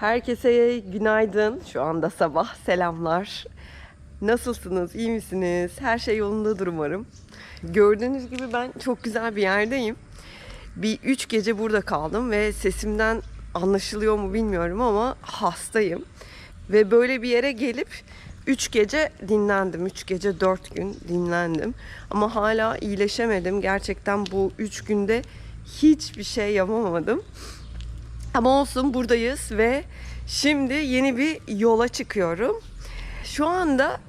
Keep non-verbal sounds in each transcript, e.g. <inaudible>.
Herkese günaydın. Şu anda sabah. Selamlar. Nasılsınız? İyi misiniz? Her şey yolundadır umarım. Gördüğünüz gibi ben çok güzel bir yerdeyim. Bir üç gece burada kaldım ve sesimden anlaşılıyor mu bilmiyorum ama hastayım. Ve böyle bir yere gelip üç gece dinlendim. Üç gece dört gün dinlendim. Ama hala iyileşemedim. Gerçekten bu üç günde hiçbir şey yapamadım. Ama olsun buradayız ve şimdi yeni bir yola çıkıyorum. Şu anda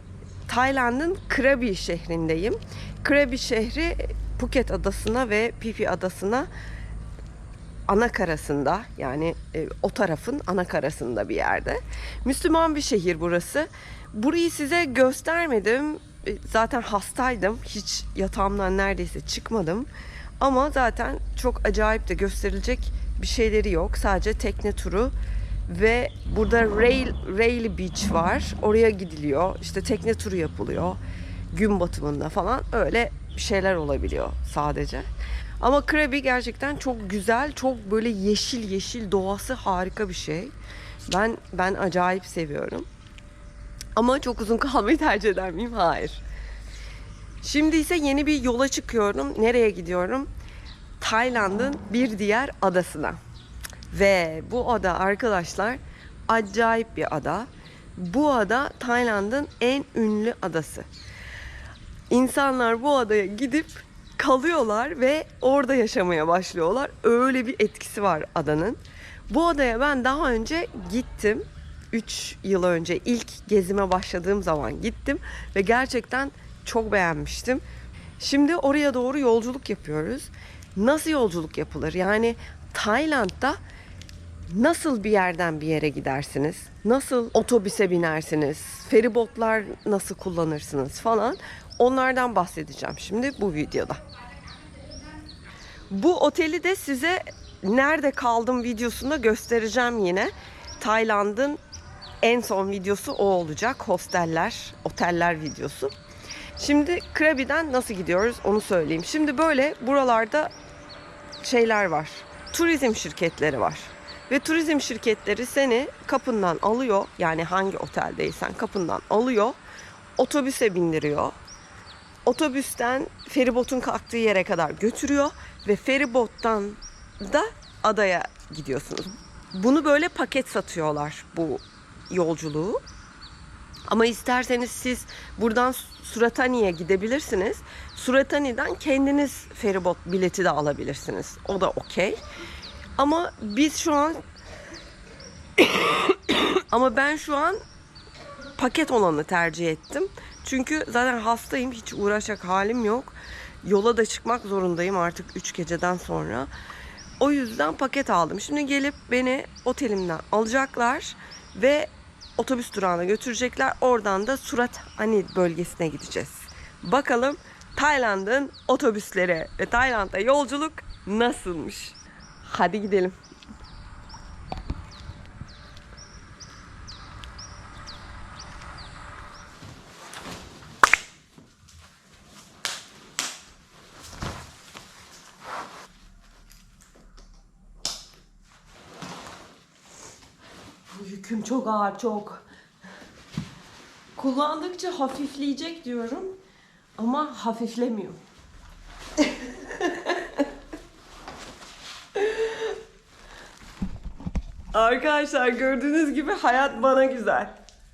Tayland'ın Krabi şehrindeyim. Krabi şehri Phuket adasına ve Phi adasına ana karasında yani e, o tarafın ana karasında bir yerde. Müslüman bir şehir burası. Burayı size göstermedim. E, Zaten hastaydım. Hiç yatağımdan neredeyse çıkmadım. Ama zaten çok acayip de gösterilecek bir şeyleri yok. Sadece tekne turu ve burada Rail, Rail Beach var. Oraya gidiliyor. İşte tekne turu yapılıyor. Gün batımında falan öyle şeyler olabiliyor sadece. Ama Krabi gerçekten çok güzel, çok böyle yeşil yeşil doğası harika bir şey. Ben ben acayip seviyorum. Ama çok uzun kalmayı tercih eder miyim? Hayır. Şimdi ise yeni bir yola çıkıyorum. Nereye gidiyorum? Tayland'ın bir diğer adasına. Ve bu ada arkadaşlar acayip bir ada. Bu ada Tayland'ın en ünlü adası. İnsanlar bu adaya gidip kalıyorlar ve orada yaşamaya başlıyorlar. Öyle bir etkisi var adanın. Bu adaya ben daha önce gittim. 3 yıl önce ilk gezime başladığım zaman gittim ve gerçekten çok beğenmiştim. Şimdi oraya doğru yolculuk yapıyoruz. Nasıl yolculuk yapılır? Yani Tayland'da nasıl bir yerden bir yere gidersiniz? Nasıl otobüse binersiniz? Feribotlar nasıl kullanırsınız falan? Onlardan bahsedeceğim şimdi bu videoda. Bu oteli de size nerede kaldım videosunda göstereceğim yine. Tayland'ın en son videosu o olacak. Hosteller, oteller videosu. Şimdi Krabi'den nasıl gidiyoruz onu söyleyeyim. Şimdi böyle buralarda şeyler var. Turizm şirketleri var. Ve turizm şirketleri seni kapından alıyor. Yani hangi oteldeysen kapından alıyor. Otobüse bindiriyor. Otobüsten feribotun kalktığı yere kadar götürüyor. Ve feribottan da adaya gidiyorsunuz. Bunu böyle paket satıyorlar bu yolculuğu. Ama isterseniz siz buradan Suratani'ye gidebilirsiniz. Suratani'den kendiniz feribot bileti de alabilirsiniz. O da okey. Ama biz şu an <coughs> ama ben şu an paket olanı tercih ettim. Çünkü zaten hastayım. Hiç uğraşacak halim yok. Yola da çıkmak zorundayım artık 3 geceden sonra. O yüzden paket aldım. Şimdi gelip beni otelimden alacaklar ve otobüs durağına götürecekler. Oradan da Surat Ani bölgesine gideceğiz. Bakalım Tayland'ın otobüsleri ve Tayland'a yolculuk nasılmış? Hadi gidelim. Yüküm çok ağır, çok. Kullandıkça hafifleyecek diyorum ama hafiflemiyor. <laughs> Arkadaşlar gördüğünüz gibi hayat bana güzel.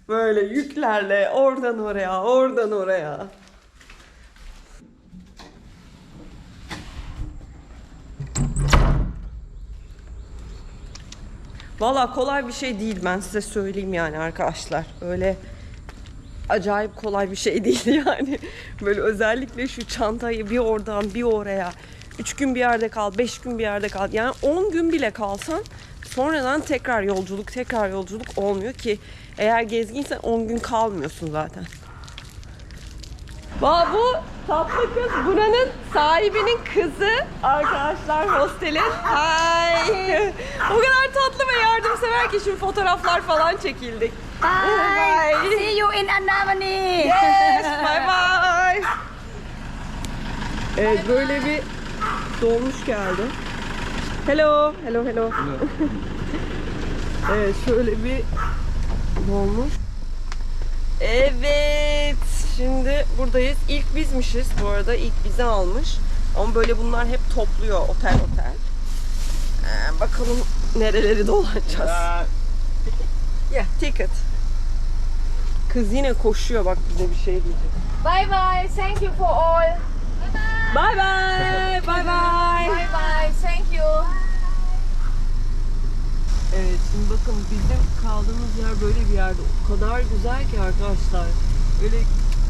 Böyle yüklerle oradan oraya, oradan oraya. Valla kolay bir şey değil ben size söyleyeyim yani arkadaşlar. Öyle acayip kolay bir şey <laughs> değil yani. Böyle özellikle şu çantayı bir oradan bir oraya. Üç gün bir yerde kal, beş gün bir yerde kal. Yani on gün bile kalsan sonradan tekrar yolculuk, tekrar yolculuk olmuyor ki. Eğer gezginsen on gün kalmıyorsun zaten. Valla bu tatlı kız buranın sahibinin kızı arkadaşlar hostelin. Hi. o kadar tatlı ve yardımsever ki şimdi fotoğraflar falan çekildik. Bye. Bye. See you in Andamani. Yes, bye bye. Evet böyle bir dolmuş geldi. Hello, hello, hello. <laughs> Evet şöyle bir dolmuş. Evet. Şimdi buradayız. İlk bizmişiz bu arada. İlk bizi almış. Ama böyle bunlar hep topluyor otel otel. Ee, bakalım nereleri dolanacağız. Yeah, ticket. Kız yine koşuyor bak bize bir şey diyecek. Bye bye. Thank you for all. Bye bye. Bye bye. Bye bye. Thank you. Evet şimdi bakın bizim kaldığımız yer böyle bir yerde. O kadar güzel ki arkadaşlar. Böyle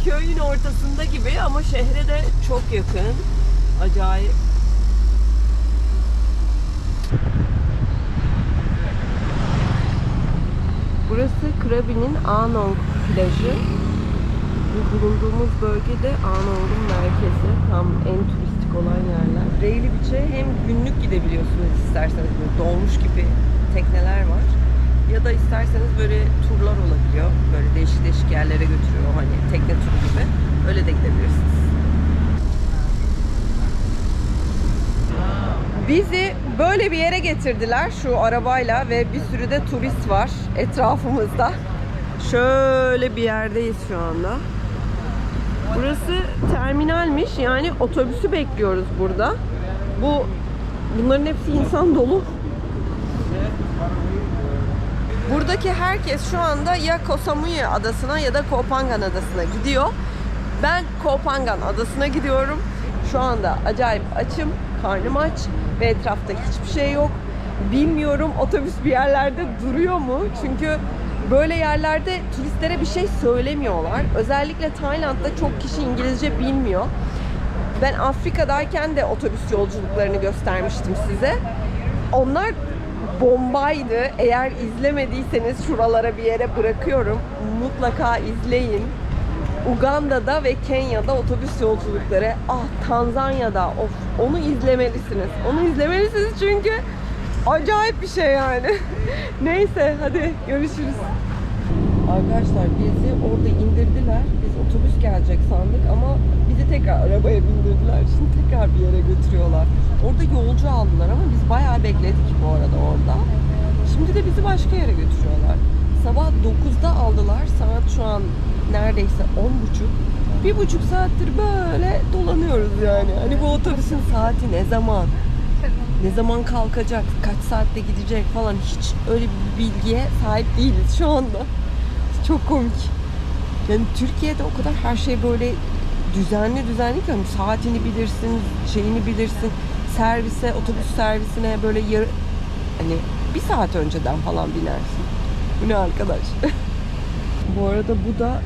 köyün ortasında gibi ama şehre de çok yakın. Acayip. Burası Krabi'nin Anong plajı. Bu bulunduğumuz bölgede Anong'un merkezi. Tam en turistik olan yerler. Reyli Beach'e hem günlük gidebiliyorsunuz isterseniz böyle dolmuş gibi tekneler var. Ya da isterseniz böyle turlar olabiliyor. Böyle değişik değişik yerlere götürüyor hani tekne turu gibi. Öyle de gidebilirsiniz. Bizi böyle bir yere getirdiler şu arabayla ve bir sürü de turist var etrafımızda. Şöyle bir yerdeyiz şu anda. Burası terminalmiş. Yani otobüsü bekliyoruz burada. Bu bunların hepsi insan dolu. Buradaki herkes şu anda ya Koh Samui adasına ya da Koh Phangan adasına gidiyor. Ben Koh Phangan adasına gidiyorum. Şu anda acayip açım, karnım aç ve etrafta hiçbir şey yok. Bilmiyorum otobüs bir yerlerde duruyor mu? Çünkü böyle yerlerde turistlere bir şey söylemiyorlar. Özellikle Tayland'da çok kişi İngilizce bilmiyor. Ben Afrika'dayken de otobüs yolculuklarını göstermiştim size. Onlar bombaydı. Eğer izlemediyseniz şuralara bir yere bırakıyorum. Mutlaka izleyin. Uganda'da ve Kenya'da otobüs yolculukları. Ah Tanzanya'da of onu izlemelisiniz. Onu izlemelisiniz çünkü acayip bir şey yani. <laughs> Neyse hadi görüşürüz. Arkadaşlar bizi orada indirdiler. Biz otobüs gelecek sandık ama bizi tekrar arabaya bindirdiler. Şimdi tekrar bir yere götürüyorlar. Orada yolcu aldılar ama biz bayağı bekledik bu arada orada. Şimdi de bizi başka yere götürüyorlar. Sabah 9'da aldılar. Saat şu an neredeyse 10.30. Bir buçuk saattir böyle dolanıyoruz yani. Hani bu otobüsün saati ne zaman? Ne zaman kalkacak? Kaç saatte gidecek falan hiç öyle bir bilgiye sahip değiliz şu anda. Çok komik. Yani Türkiye'de o kadar her şey böyle düzenli düzenli ki hani saatini bilirsin, şeyini bilirsin. Servise, otobüs servisine böyle yarı hani bir saat önceden falan binersin. Bu ne arkadaş? <laughs> bu arada bu da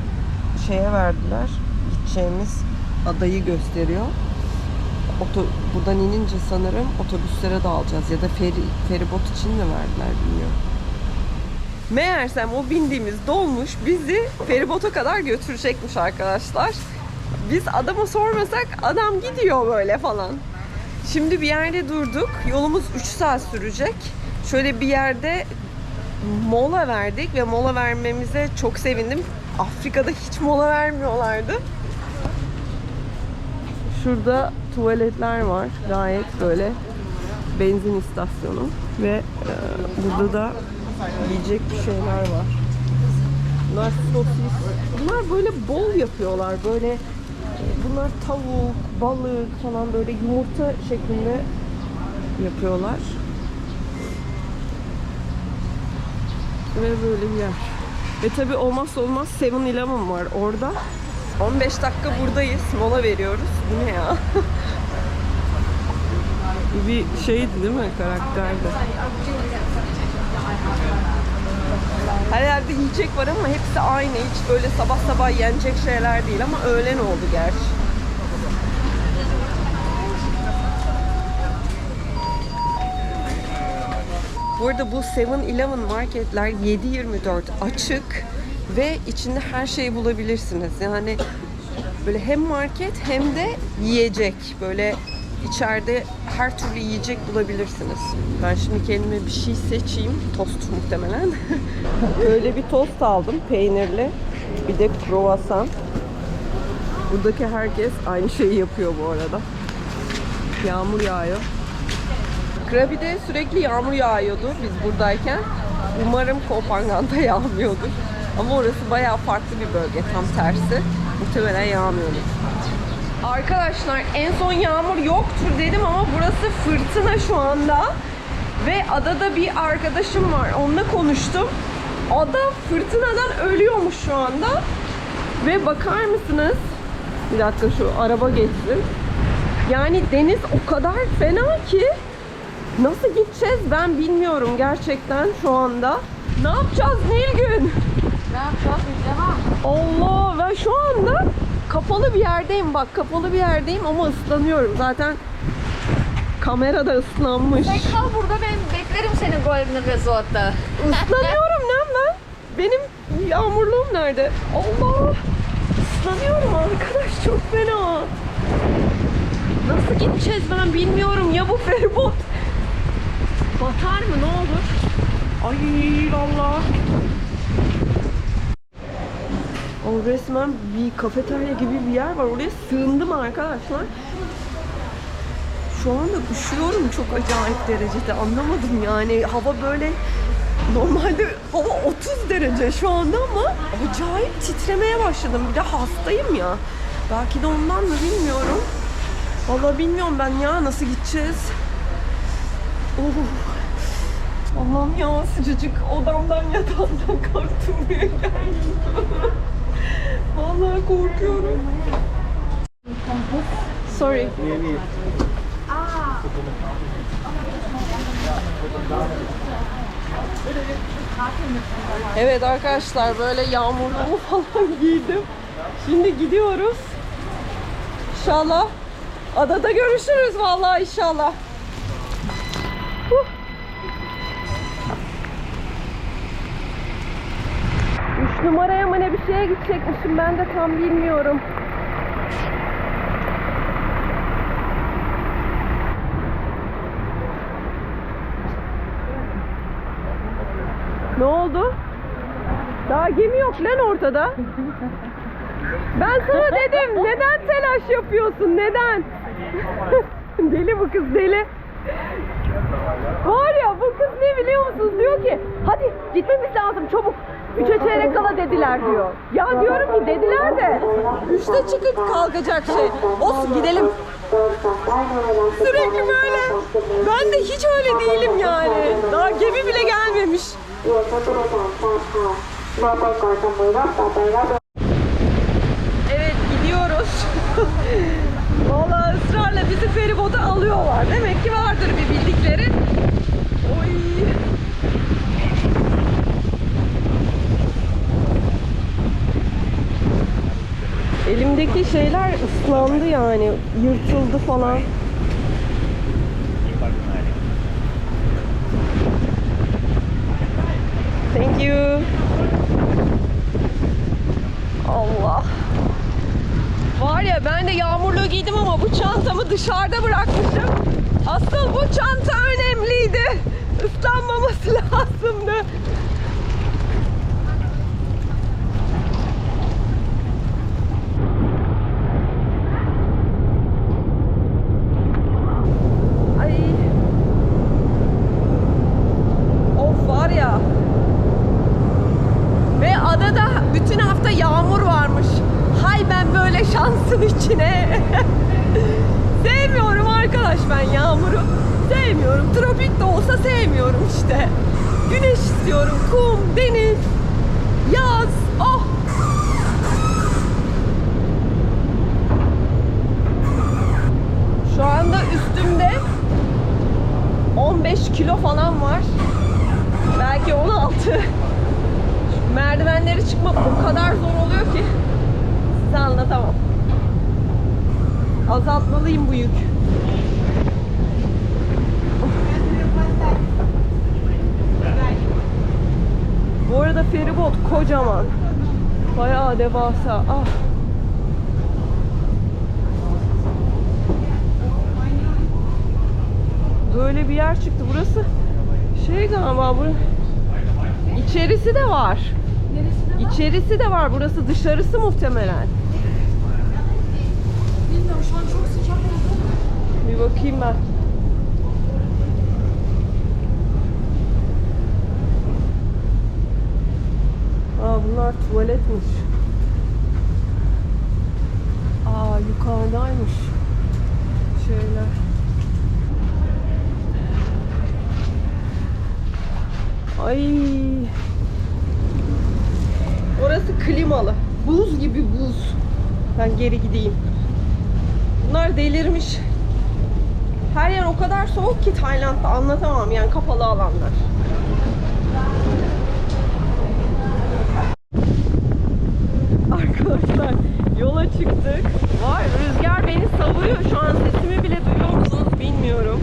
şeye verdiler. Gideceğimiz adayı gösteriyor. Oto, buradan inince sanırım otobüslere de alacağız ya da feri, feribot için mi verdiler bilmiyorum. Meğersem o bindiğimiz dolmuş bizi feribota kadar götürecekmiş arkadaşlar. Biz adama sormasak adam gidiyor böyle falan. Şimdi bir yerde durduk. Yolumuz 3 saat sürecek. Şöyle bir yerde mola verdik ve mola vermemize çok sevindim. Afrika'da hiç mola vermiyorlardı. Şurada tuvaletler var. Gayet böyle benzin istasyonu ve e, burada da yiyecek bir şeyler var. Bunlar sosis. Bunlar böyle bol yapıyorlar. Böyle bunlar tavuk, balık falan böyle yumurta şeklinde yapıyorlar. Ve böyle bir yer. Ve tabi olmazsa olmaz 7-Eleven var orada. 15 dakika buradayız. Mola veriyoruz. Bu ne ya? <laughs> Bir şeydi değil mi karakterde? Her yerde yiyecek var ama hepsi aynı. Hiç böyle sabah sabah yenecek şeyler değil ama öğlen oldu gerçi. Bu arada bu 7-Eleven marketler 7-24 açık ve içinde her şeyi bulabilirsiniz. Yani böyle hem market hem de yiyecek. Böyle içeride her türlü yiyecek bulabilirsiniz. Ben şimdi kendime bir şey seçeyim. Tost muhtemelen. <laughs> Öyle bir tost aldım peynirli. Bir de kruvasan. Buradaki herkes aynı şeyi yapıyor bu arada. Yağmur yağıyor. Krabi'de sürekli yağmur yağıyordu biz buradayken. Umarım Kopangan'da <laughs> yağmıyordur. Ama orası bayağı farklı bir bölge tam tersi. Muhtemelen yağmıyordur. Arkadaşlar en son yağmur yoktur dedim ama burası fırtına şu anda. Ve adada bir arkadaşım var. Onunla konuştum. Ada fırtınadan ölüyormuş şu anda. Ve bakar mısınız? Bir dakika şu araba geçsin. Yani deniz o kadar fena ki nasıl gideceğiz ben bilmiyorum gerçekten şu anda. Ne yapacağız Nilgün? Ne yapacağız izleme. Allah ben şu anda kapalı bir yerdeyim bak kapalı bir yerdeyim ama ıslanıyorum zaten kamerada ıslanmış. Sen kal burada ben beklerim seni Golden Resort'ta. Islanıyorum lan ben. Benim yağmurluğum nerede? Allah! Islanıyorum arkadaş çok fena. Nasıl gideceğiz ben bilmiyorum ya bu feribot. Batar mı ne olur? Ay vallahi. O resmen bir kafeterya gibi bir yer var. Oraya sığındım arkadaşlar. Şu anda üşüyorum çok acayip derecede. Anlamadım yani. Hava böyle normalde hava 30 derece şu anda ama acayip titremeye başladım. Bir de hastayım ya. Belki de ondan mı bilmiyorum. Vallahi bilmiyorum ben ya nasıl gideceğiz. Oh. Allah'ım ya sıcacık odamdan yatağımdan kalktım buraya geldim. Vallahi korkuyorum. Sorry. Evet arkadaşlar böyle yağmurluğumu <laughs> falan giydim. Şimdi gidiyoruz. İnşallah adada görüşürüz vallahi inşallah. Huh. Numaraya mı ne bir şeye gidecekmişim ben de tam bilmiyorum. Ne oldu? Daha gemi yok lan ortada. Ben sana dedim neden telaş yapıyorsun neden? <laughs> deli bu kız deli. Var ya bu kız ne biliyor musunuz diyor ki hadi gitmemiz lazım çabuk. Üçe çeyrek kala dediler diyor. Ya diyorum ki dediler de üçte çıkıp kalkacak şey. Olsun gidelim. Sürekli böyle. Ben de hiç öyle değilim yani. Daha gemi bile gelmemiş. Evet gidiyoruz. <laughs> Valla ısrarla bizi feribota alıyorlar. Demek Elimdeki şeyler ıslandı yani. Yırtıldı falan. Thank you. Allah. Var ya ben de yağmurluğu giydim ama bu çantamı dışarıda bırakmışım. Asıl bu çanta önemliydi. Islanmaması <laughs> lazımdı. Ay. Of var ya. Ve adada bütün hafta yağmur varmış. Hay ben böyle şansın içine. sevmiyorum arkadaş ben yağmuru. Sevmiyorum. Tropik de olsa sevmiyorum işte. Güneş istiyorum. Kum, deniz, yaz. Oh! Şu anda üstümde 15 kilo falan var. Belki 16. merdivenleri çıkmak o kadar zor oluyor ki size anlatamam. Azaltmalıyım bu yük. Bu arada feribot kocaman. Bayağı devasa. Ah. Böyle bir yer çıktı. Burası şey galiba bu. İçerisi de var. İçerisi de var. Burası dışarısı muhtemelen. Bilmiyorum şu an çok sıcak. Bir bakayım ben. Bunlar tuvaletmiş. Aa yukarıdaymış. Şeyler. Ay. Orası klimalı. Buz gibi buz. Ben geri gideyim. Bunlar delirmiş. Her yer o kadar soğuk ki Tayland'da anlatamam yani kapalı alanlar. Arkadaşlar yola çıktık. Vay rüzgar beni savuruyor. Şu an sesimi bile duyuyor musunuz bilmiyorum.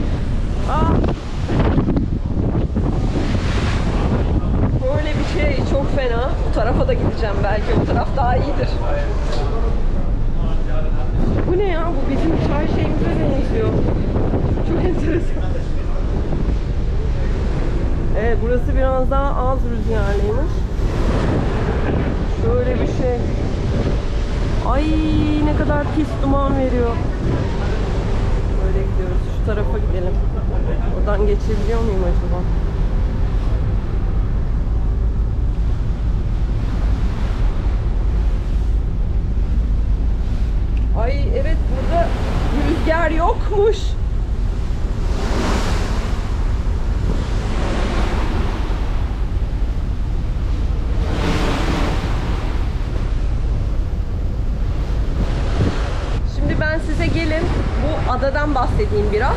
Aa. Böyle bir şey çok fena. Bu tarafa da gideceğim belki. O taraf daha iyidir. Bu ne ya? Bu bizim çay şeyimize benziyor. Çok enteresan. Evet burası biraz daha az rüzgarlıymış. Şöyle bir şey. Ay ne kadar pis duman veriyor. Böyle gidiyoruz. Şu tarafa gidelim. Oradan geçebiliyor muyum acaba? Ay evet burada yokmuş. Şimdi ben size gelin bu adadan bahsedeyim biraz.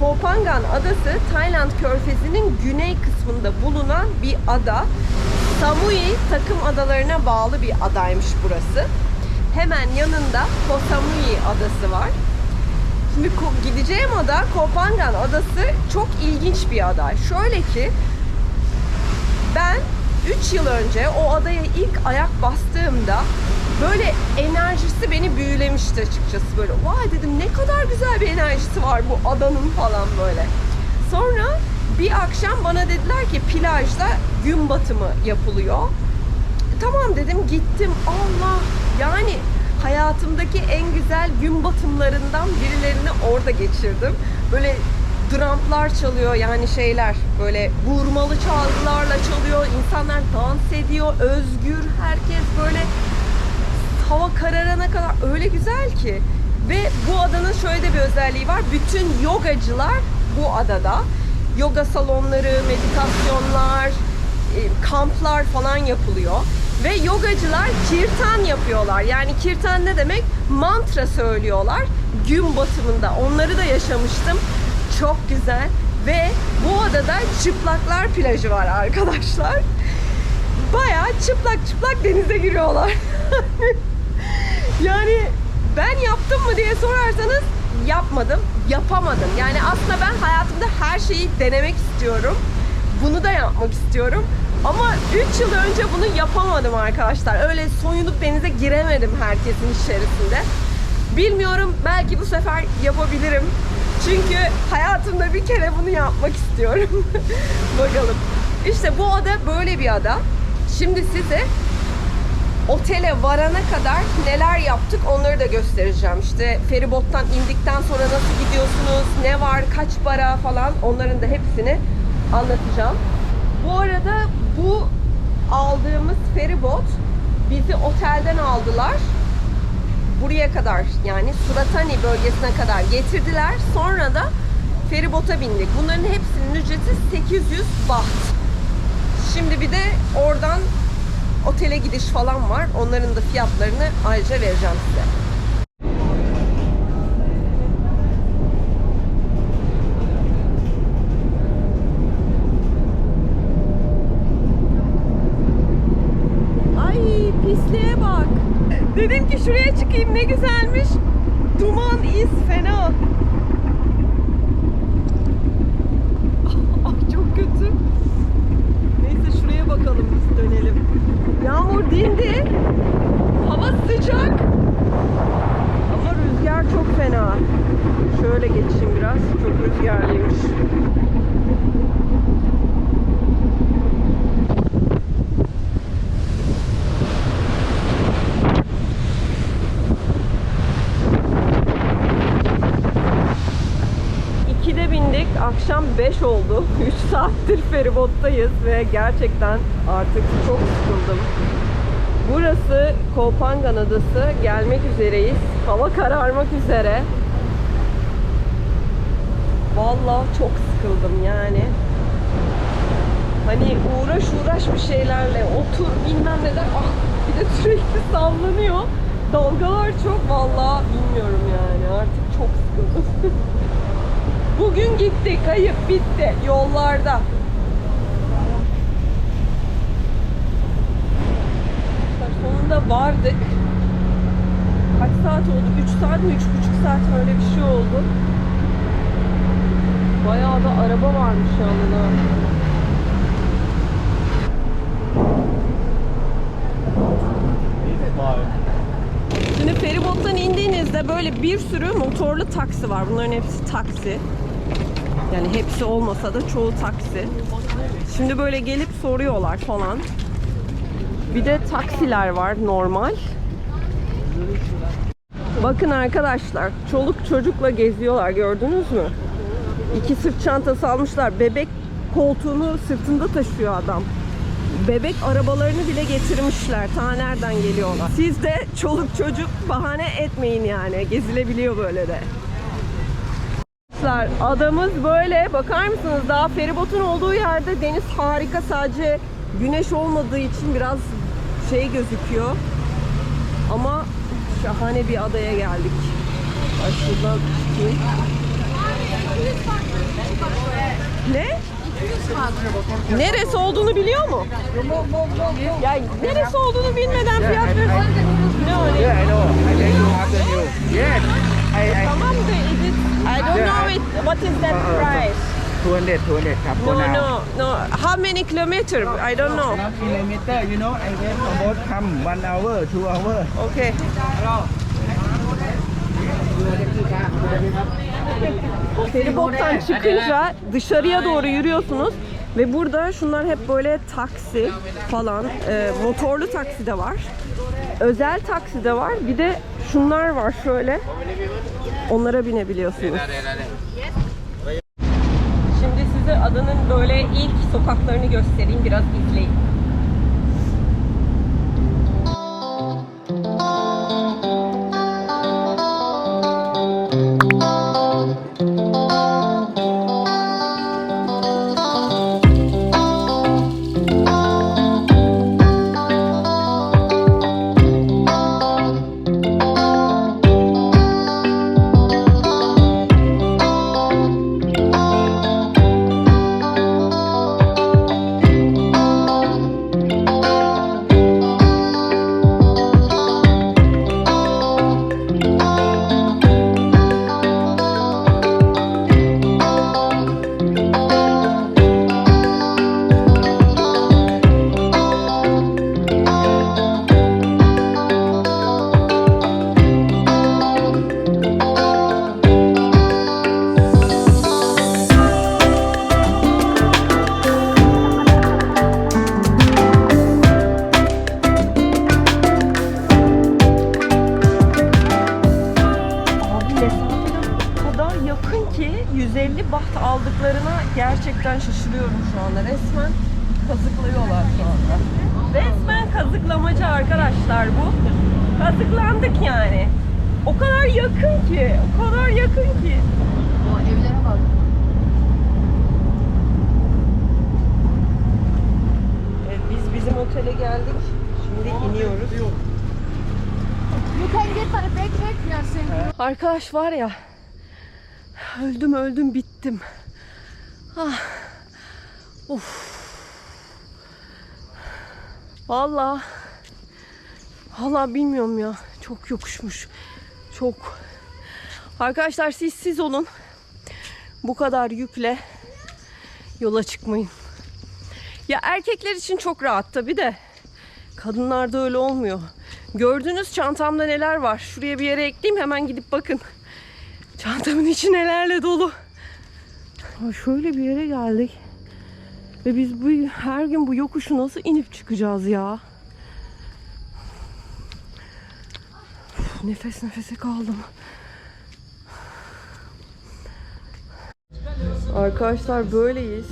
Koh Phangan adası Tayland körfezinin güney kısmında bulunan bir ada. Samui takım adalarına bağlı bir adaymış burası. Hemen yanında Koh Samui adası var. Şimdi gideceğim ada Koh Phangan adası çok ilginç bir ada. Şöyle ki ben 3 yıl önce o adaya ilk ayak bastığımda böyle enerjisi beni büyülemişti açıkçası böyle. Vay dedim ne kadar güzel bir enerjisi var bu adanın falan böyle. Sonra bir akşam bana dediler ki plajda gün batımı yapılıyor. Tamam dedim gittim. Allah yani hayatımdaki en güzel gün batımlarından birilerini orada geçirdim. Böyle drumplar çalıyor yani şeyler böyle vurmalı çalgılarla çalıyor. İnsanlar dans ediyor. Özgür herkes böyle hava kararana kadar öyle güzel ki. Ve bu adanın şöyle de bir özelliği var. Bütün yogacılar bu adada. Yoga salonları, meditasyonlar, e, kamplar falan yapılıyor. Ve yogacılar kirtan yapıyorlar. Yani kirtan ne demek? Mantra söylüyorlar gün batımında. Onları da yaşamıştım. Çok güzel. Ve bu adada çıplaklar plajı var arkadaşlar. Bayağı çıplak çıplak denize giriyorlar. <laughs> yani ben yaptım mı diye sorarsanız yapmadım, yapamadım. Yani aslında ben hayatımda her şeyi denemek istiyorum. Bunu da yapmak istiyorum. Ama 3 yıl önce bunu yapamadım arkadaşlar. Öyle soyunup denize giremedim herkesin içerisinde. Bilmiyorum belki bu sefer yapabilirim. Çünkü hayatımda bir kere bunu yapmak istiyorum. <laughs> Bakalım. İşte bu ada böyle bir ada. Şimdi size otele varana kadar neler yaptık onları da göstereceğim. İşte feribottan indikten sonra nasıl gidiyorsunuz, ne var, kaç para falan onların da hepsini anlatacağım. Bu arada bu aldığımız feribot bizi otelden aldılar. Buraya kadar yani Suratani bölgesine kadar getirdiler. Sonra da feribota bindik. Bunların hepsinin ücreti 800 baht. Şimdi bir de oradan otele gidiş falan var. Onların da fiyatlarını ayrıca vereceğim size. Ay pisliğe bak. Dedim ki şuraya çıkayım ne güzelmiş. Duman iz fena. Ay <laughs> çok kötü. Neyse şuraya bakalım biz dönelim. Yağmur dindi. Hava sıcak. Ama rüzgar çok fena. Şöyle geçeyim biraz. Çok rüzgarlıymış. Akşam 5 oldu. <laughs> 3 saattir feribottayız ve gerçekten artık çok sıkıldım. Burası Kopangan Adası. Gelmek üzereyiz. Hava kararmak üzere. Vallahi çok sıkıldım yani. Hani uğraş uğraş bir şeylerle otur bilmem neler. Ah bir de sürekli sallanıyor. Dalgalar çok vallahi bilmiyorum yani. Artık çok sıkıldım. <laughs> Bugün gitti, kayıp bitti yollarda. Sonunda vardık. Kaç saat oldu? 3 saat mi? 3,5 saat mi? öyle bir şey oldu. Bayağı da araba varmış yanında. Şimdi feribottan indiğinizde böyle bir sürü motorlu taksi var. Bunların hepsi taksi. Yani hepsi olmasa da çoğu taksi. Şimdi böyle gelip soruyorlar falan. Bir de taksiler var normal. Bakın arkadaşlar, çoluk çocukla geziyorlar gördünüz mü? İki sırt çantası almışlar. Bebek koltuğunu sırtında taşıyor adam. Bebek arabalarını bile getirmişler. Ta nereden geliyorlar. Siz de çoluk çocuk bahane etmeyin yani. Gezilebiliyor böyle de. Arkadaşlar adamız böyle bakar mısınız daha feribotun olduğu yerde deniz harika sadece güneş olmadığı için biraz şey gözüküyor ama şahane bir adaya geldik. Ay şuradan çıkayım. Ne? Neresi olduğunu biliyor mu? Ya neresi olduğunu bilmeden fiyat ver. Ne? Yeah, I know. I think you have the new. Yes. I, I Tamam da is it, I don't know it What is that price? 200, 200 ครับ No, for now. no, no. How many kilometer? I don't know. Not kilometer, you know, I wait for boat come one hour, two hour. Okay. Feribottan çıkınca dışarıya doğru yürüyorsunuz ve burada şunlar hep böyle taksi falan, e, motorlu taksi de var. Özel taksi de var. Bir de şunlar var şöyle. Onlara binebiliyorsunuz. Adanın böyle ilk sokaklarını göstereyim. Biraz izleyin. Gerçekten şaşırıyorum şu anda. Resmen kazıklıyorlar şu anda. Resmen kazıklamacı arkadaşlar bu. Kazıklandık yani. O kadar yakın ki, o kadar yakın ki. O evlere bak. Evet, biz bizim otele geldik. Şimdi iniyoruz. You can get backpack. Are. Arkadaş var ya öldüm öldüm bittim. Ah. Of. Vallahi Vallahi bilmiyorum ya. Çok yokuşmuş. Çok. Arkadaşlar siz siz olun. Bu kadar yükle yola çıkmayın. Ya erkekler için çok rahat tabi de kadınlarda öyle olmuyor. Gördünüz çantamda neler var. Şuraya bir yere ekleyeyim hemen gidip bakın. Çantamın içi nelerle dolu. Şöyle bir yere geldik. Ve biz bu her gün bu yokuşu nasıl inip çıkacağız ya? Nefes nefese kaldım. Arkadaşlar böyleyiz.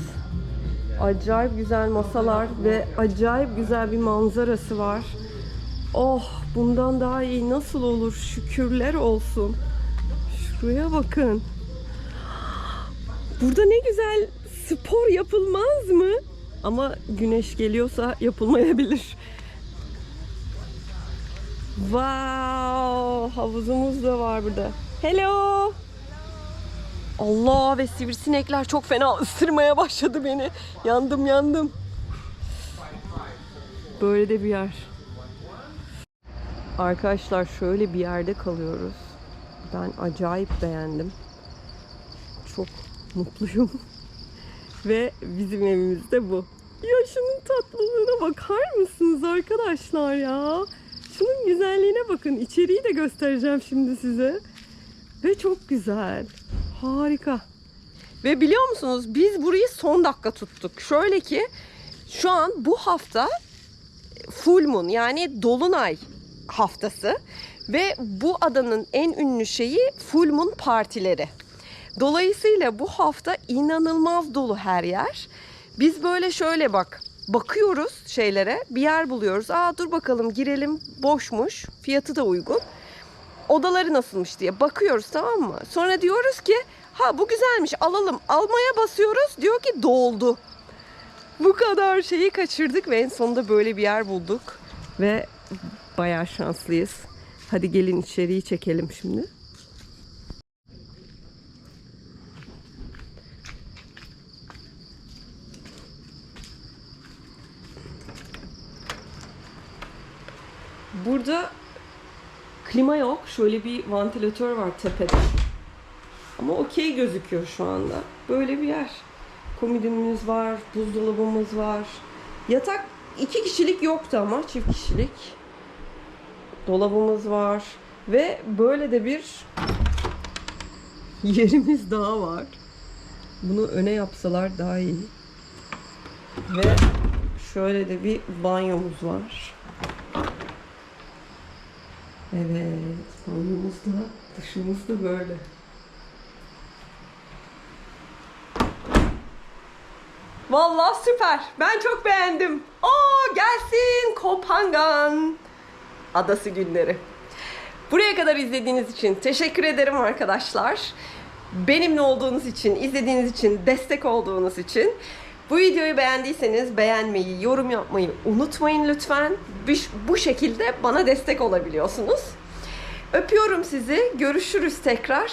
Acayip güzel masalar ve acayip güzel bir manzarası var. Oh bundan daha iyi nasıl olur şükürler olsun. Şuraya bakın. Burada ne güzel spor yapılmaz mı? Ama güneş geliyorsa yapılmayabilir. Wow, havuzumuz da var burada. Hello. Allah ve sivrisinekler çok fena ısırmaya başladı beni. Yandım yandım. Böyle de bir yer. Arkadaşlar şöyle bir yerde kalıyoruz. Ben acayip beğendim. Çok mutluyum. <laughs> Ve bizim evimiz de bu. Ya şunun tatlılığına bakar mısınız arkadaşlar ya? Şunun güzelliğine bakın. İçeriği de göstereceğim şimdi size. Ve çok güzel. Harika. Ve biliyor musunuz biz burayı son dakika tuttuk. Şöyle ki şu an bu hafta full moon yani dolunay haftası ve bu adanın en ünlü şeyi full moon partileri. Dolayısıyla bu hafta inanılmaz dolu her yer. Biz böyle şöyle bak bakıyoruz şeylere bir yer buluyoruz. Aa dur bakalım girelim boşmuş fiyatı da uygun. Odaları nasılmış diye bakıyoruz tamam mı? Sonra diyoruz ki ha bu güzelmiş alalım. Almaya basıyoruz diyor ki doldu. Bu kadar şeyi kaçırdık ve en sonunda böyle bir yer bulduk. Ve bayağı şanslıyız. Hadi gelin içeriği çekelim şimdi. Burada klima yok. Şöyle bir vantilatör var tepede. Ama okey gözüküyor şu anda. Böyle bir yer. Komodinimiz var, buzdolabımız var. Yatak iki kişilik yoktu ama çift kişilik. Dolabımız var. Ve böyle de bir <laughs> yerimiz daha var. Bunu öne yapsalar daha iyi. Ve şöyle de bir banyomuz var. Evet, banyomuz da dışımız da böyle. Vallahi süper. Ben çok beğendim. Oo gelsin Kopangan adası günleri. Buraya kadar izlediğiniz için teşekkür ederim arkadaşlar. Benimle olduğunuz için, izlediğiniz için, destek olduğunuz için. Bu videoyu beğendiyseniz beğenmeyi, yorum yapmayı unutmayın lütfen. Bu- şekilde bana destek olabiliyorsunuz. Öpüyorum sizi. Görüşürüz tekrar.